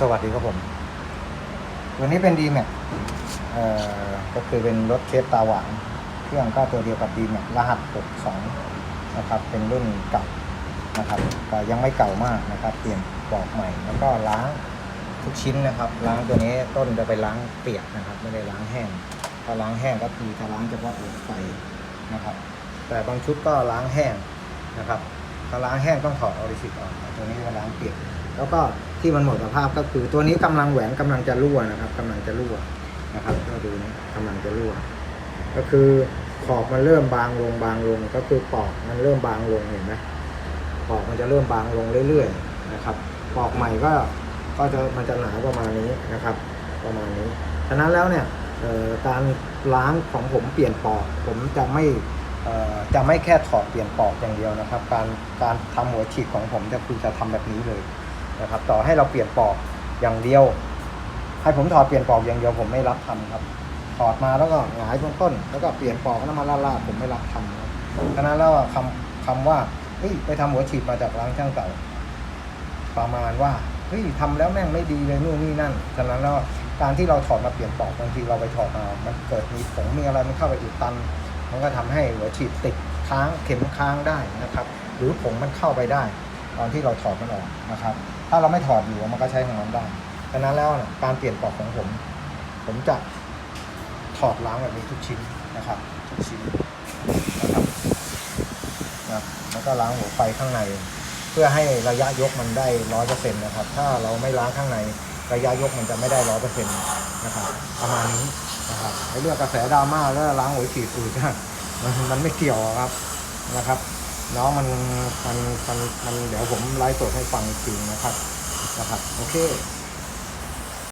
สวัสดีครับผม วันนี้เป็น d m a x เอ่อก็คือเป็นรถเคสตาหวานเครื่องก็ตัวเดียวกับ d m a x รหัส 62 นะครับ เป็นรุ่นเก่านะครับก็ยังไม่เก่ามากนะครับ เปลี่ยนปลอกใหม่ แล้วก็ล้างทุกชิ้นนะครับ ล้างตัวนี้ต้นจะไปล้างเปียกนะครับ ไม่ได้ล้างแห้งถ้าล้างแห้งก็คือจะล้างเฉพาะหัวไฟนะครับ แต่บางชุดก็ล้างแห้งนะครับ ถ้าล้างแห้งต้องถอดออริสิตออกแต่ตัวนี้ก็ล้างเปียกแล้วก็ที่มันหมดสภาพก็คือตัวนี้กำลังแหวนกำลังจะรั่วนะครับกำลังจะรั่วนะครับก็ดูนะกำลังจะรั่ว ก็คือขอบมันเริ่มบางลงบางลงก็คือปอกมันเริ่มบางลงเห็นไหมปอกมันจะเริ่มบางลงเรื่อยๆนะครับปอกใหม่ก็ก็จะมันจะหนาประมาณนี้นะครับ ประมาณนี้ฉะนั้นแล้วเนี่ยการล้างของผมเปลี่ยนปอกผมจะไม่ จะไม่แค่ถอดเปลี่ยนปอกอย่างเดียวนะครับ การการทำหัวฉีดของผมจะคือจะทำแบบนี้เลยนะครับ ต่อให้เราเปลี่ยนปอกอย่างเดียว ให้ผมถอดเปลี่ยนปอกอย่างเดียวผมไม่รับทำครับถอดมาแล้วก็หงายบนต้น แล้วก็เปลี่ยนปอกแล้วมาลาดๆผมไม่รับทำครับฉะนั้นแล้วคำคำว่าเฮ้ยไปทำหัวฉีดมาจากร้านช่างเก่าประมาณว่าเฮ้ยทำแล้วแม่งไม่ดีเลยนู่นนี่นั่นฉะนั้นแล้วการที่เราถอดมาเปลี่ยนปอกบางทีเราไปถอดมา มันเกิดมีผงมีอะไรมันเข้าไปอุดตัน มันก็ทำให้หัวฉีดติด ค้างเข็มค้างได้นะครับ หรือผงมันเข้าไปได้ ตอนที่เราถอดมันออกนะครับ ถ้าเราไม่ถอดอยู่มันก็ใช้ของมันได้ฉะนั้นแล้วการเปลี่ยนปลอกของผม ผมจะถอดล้างแบบนี้ทุกชิ้นนะครับ ทุกชิ้นนะครับนะแล้วก็ล้างหัวไฟข้างใน เพื่อให้ระยะยกมันได้ร้อยเปอร์เซ็นต์นะครับ ถ้าเราไม่ล้างข้างในระยะยกมันจะไม่ได้ร้อยเปอร์เซ็นต์นะครับ ประมาณนี้นะครับไอ้เรื่องกระแสดราม่าแล้วล้างหัวฉีดสูตร มันมันไม่เกี่ยวครับนะครับ น้องมันมันมันมันเดี๋ยวผมไลฟ์สดให้ฟังจริงนะครับนะครับ โอเค